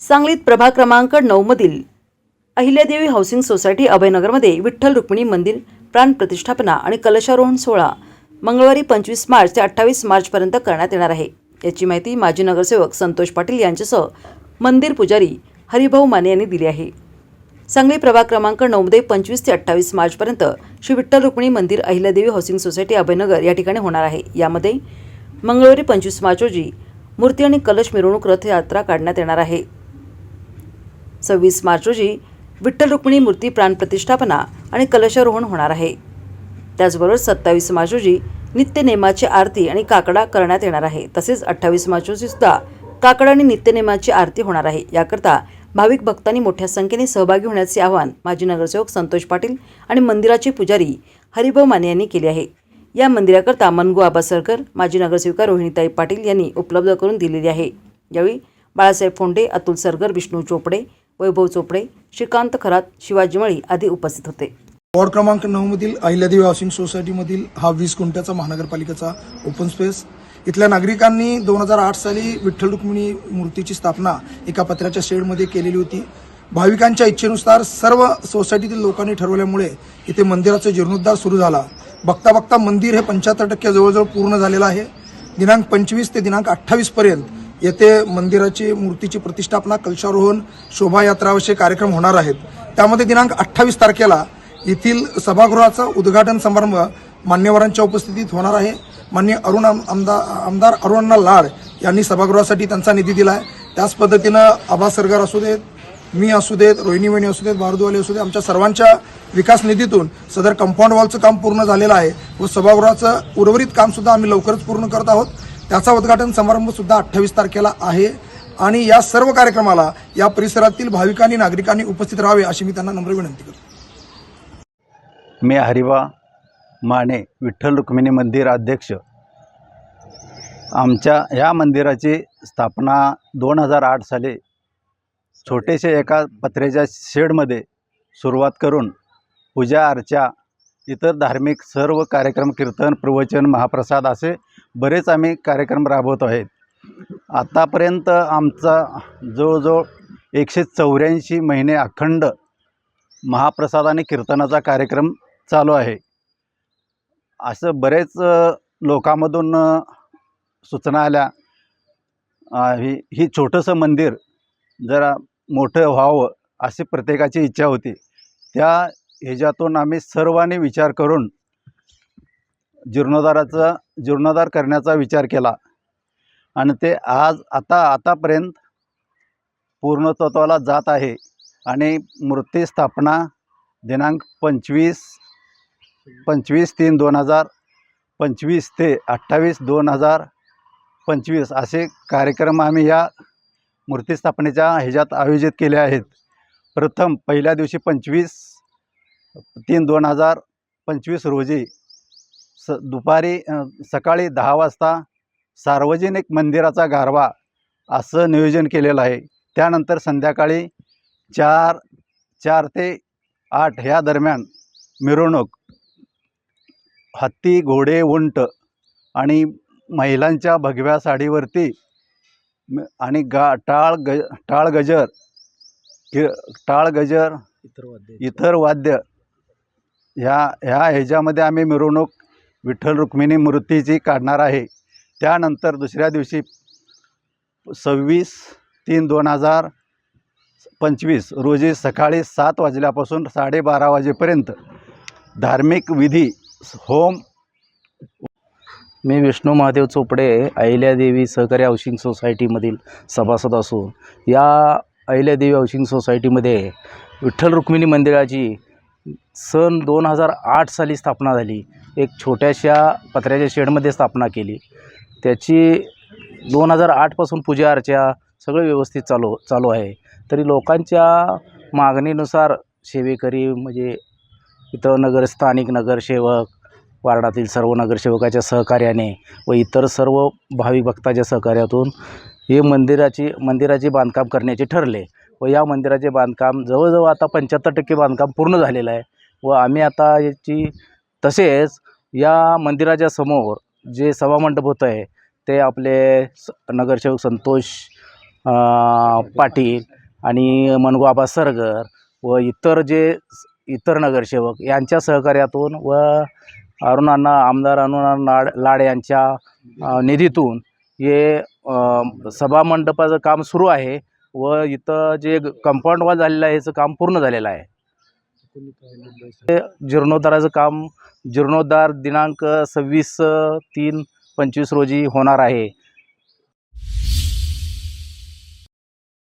सांगलीत प्रभाग क्रमांक नऊमधील अहिल्यादेवी हाऊसिंग सोसायटी अभयनगरमध्ये विठ्ठल रुक्मिणी मंदिर प्राण प्रतिष्ठापना आणि कलशारोहण सोहळा मंगळवारी पंचवीस मार्च ते अठ्ठावीस मार्चपर्यंत करण्यात येणार आहे. याची माहिती माजी नगरसेवक संतोष पाटील यांच्यासह मंदिर पुजारी हरिभाऊ माने यांनी दिली आहे. सांगली प्रभाग क्रमांक नऊमध्ये पंचवीस ते अठ्ठावीस मार्चपर्यंत श्री विठ्ठल रुक्मिणी मंदिर अहिल्यादेवी हाऊसिंग सोसायटी अभयनगर या ठिकाणी होणार आहे. यामध्ये मंगळवारी पंचवीस मार्च रोजी मूर्ती आणि कलश मिरवणूक रथयात्रा काढण्यात येणार आहे. सव्वीस मार्च रोजी विठ्ठल रुक्मिणी मूर्ती प्राणप्रतिष्ठापना आणि कलशारोहण होणार आहे. त्याचबरोबर सत्तावीस मार्च रोजी नित्यनेमाची आरती आणि काकडा करण्यात येणार आहे. तसेच अठ्ठावीस मार्च रोजी सुद्धा काकडा आणि नित्यनेमाची आरती होणार आहे. याकरता भाविक भक्तांनी मोठ्या संख्येने सहभागी होण्याचे आवाहन माजी नगरसेवक संतोष पाटील आणि मंदिराचे पुजारी हरिभाऊ माने यांनी केले आहे. या मंदिराकरता मनगू आबासरकर माजी नगरसेविका रोहिणीताई पाटील यांनी उपलब्ध करून दिलेली आहे. यावेळी बाळासाहेब फोंडे अतुल सरगर विष्णू चोपडे वैभव चोपडे श्रीकांत खरात शिवाजी मळी आदी उपस्थित होते. वॉर्ड क्रमांक नऊ मधील अहिल्यादेवी हाऊसिंग सोसायटीमधील हा वीस गुंठ्याचा महानगरपालिकेचा ओपन स्पेस. इथल्या नागरिकांनी दोन हजार आठ साली विठ्ठल रुक्मिणी मूर्तीची स्थापना एका पत्र्याच्या शेडमध्ये केलेली होती. भाविकांच्या इच्छेनुसार सर्व सोसायटीतील लोकांनी ठरवल्यामुळे इथे मंदिराचा जीर्णोद्धार सुरू झाला. बघता बघता मंदिर हे पंच्याहत्तर टक्के जवळजवळ पूर्ण झालेलं आहे. दिनांक पंचवीस ते दिनांक अठ्ठावीस पर्यंत येथे मंदिराची मूर्तीची प्रतिष्ठापना कलशारोहण शोभायात्रा असे कार्यक्रम होणार आहेत. त्यामध्ये दिनांक अठ्ठावीस तारखेला येथील सभागृहाचा उद्घाटन समारंभ मान्यवरांच्या उपस्थितीत होणार आहे. मान्य अरुण आम- आमदार आमदार अरुणा लाड यांनी सभागृहासाठी त्यांचा निधी दिला आहे त्याच पद्धतीनं आबा सरगार असू देत मी असू देत रोहिणी असू देत बारदुवाले असू देत आमच्या सर्वांच्या विकास निधीतून सदर कंपाऊंड वॉलचं काम पूर्ण झालेलं आहे. व सभागृहाचं उर्वरित कामसुद्धा आम्ही लवकरच पूर्ण करत आहोत. त्याचा उद्घाटन समारंभ सुद्धा अठ्ठावीस तारखेला आहे. आणि या सर्व कार्यक्रमाला या परिसरातील भाविकांनी नागरिकांनी उपस्थित राहावे अशी मी त्यांना नम्र विनंती करतो. मी हरिवा माने विठ्ठल रुक्मिणी मंदिर अध्यक्ष. आमच्या ह्या मंदिराची स्थापना दोन हजार आठ साली छोटेसे एका पत्र्याच्या शेडमध्ये सुरुवात करून पूजा अर्चा इतर धार्मिक सर्व कार्यक्रम कीर्तन प्रवचन महाप्रसाद असे बरेच आम्ही कार्यक्रम राबवत आहेत. आत्तापर्यंत आमचा जवळजवळ एकशे चौऱ्याऐंशी महिने अखंड महाप्रसाद आणि कीर्तनाचा कार्यक्रम चालू आहे. असं बरेच लोकांमधून सूचना आल्या. ही ही छोटंसं मंदिर जरा मोठं व्हावं अशी प्रत्येकाची इच्छा होती. त्या ह्याच्यातून आम्ही सर्वांनी विचार करून जीर्णोद्धाराचा जीर्णोद्धार करण्याचा विचार केला. आणि ते आज आता आतापर्यंत पूर्णत्वाला जात आहे. आणि मूर्ती स्थापना दिनांक पंचवीस पंचवीस तीन दोन हजार पंचवीस ते अठ्ठावीस दोन हजार पंचवीस असे कार्यक्रम आम्ही या मूर्ती स्थापनेच्या ह्याच्यात आयोजित केले आहेत. प्रथम पहिल्या दिवशी पंचवीस तीन दोन हजार पंचवीस रोजी स दुपारी सकाळी दहा वाजता सार्वजनिक मंदिराचा गारवा असं नियोजन केलेलं आहे. त्यानंतर संध्याकाळी चार चार ते आठ ह्या दरम्यान मिरवणूक हत्ती घोडे उंट आणि महिलांच्या भगव्या साडीवरती आणि गा टाळ ग टाळ गजर कि- टाळ गजर इतर वाद्य. ह्या ह्या ह्याच्यामध्ये आम्ही मिरवणूक विठ्ठल रुक्मिणी मूर्तीची काढणार आहे. त्यानंतर दुसऱ्या दिवशी सव्वीस तीन दोन हजार पंचवीस रोजी सकाळी सात वाजल्यापासून साडेबारा वाजेपर्यंत धार्मिक विधी होम मी विष्णू महादेव चोपडे अहिल्यादेवी सहकारी हाऊसिंग सोसायटीमधील सभासद असून या अहिल्यादेवी हाऊसिंग सोसायटीमध्ये विठ्ठल रुक्मिणी मंदिराची सन दोन हजार आठ साली स्थापना झाली. एक छोट्याशा पत्र्याच्या शेडमध्ये स्थापना केली. त्याची दोन हजार आठपासून पूजा अर्चा सगळं व्यवस्थित चालू चालू आहे. तरी लोकांच्या मागणीनुसार सेवेकरी म्हणजे इथं नगर स्थानिक नगरसेवक वार्डातील सर्व नगरसेवकाच्या सहकार्याने व इतर सर्व भाविक भक्ताच्या सहकार्यातून हे मंदिराची मंदिराचे बांधकाम करण्याचे ठरले. व या मंदिराचे बांधकाम जवळजवळ आता पंच्याहत्तर टक्के बांधकाम पूर्ण झालेलं आहे. व आम्ही आता याची तसेच या मंदिराच्या समोर जे सभामंडप होतं आहे ते आपले स नगरसेवक संतोष पाटील आणि मनगोआबा सरगर व इतर जे इतर नगरसेवक यांच्या सहकार्यातून व अरुणांना आमदार अरुणांना लाड लाड यांच्या निधीतून हे सभामंडपाचं काम सुरू आहे. व इथं जे कंपाऊंड वॉल झालेलं आहे याचं काम पूर्ण झालेलं आहे. ते जीर्णोद्धाराचं काम जीर्णोद्धार दिनांक सव्वीस तीन पंचवीस रोजी होणार आहे.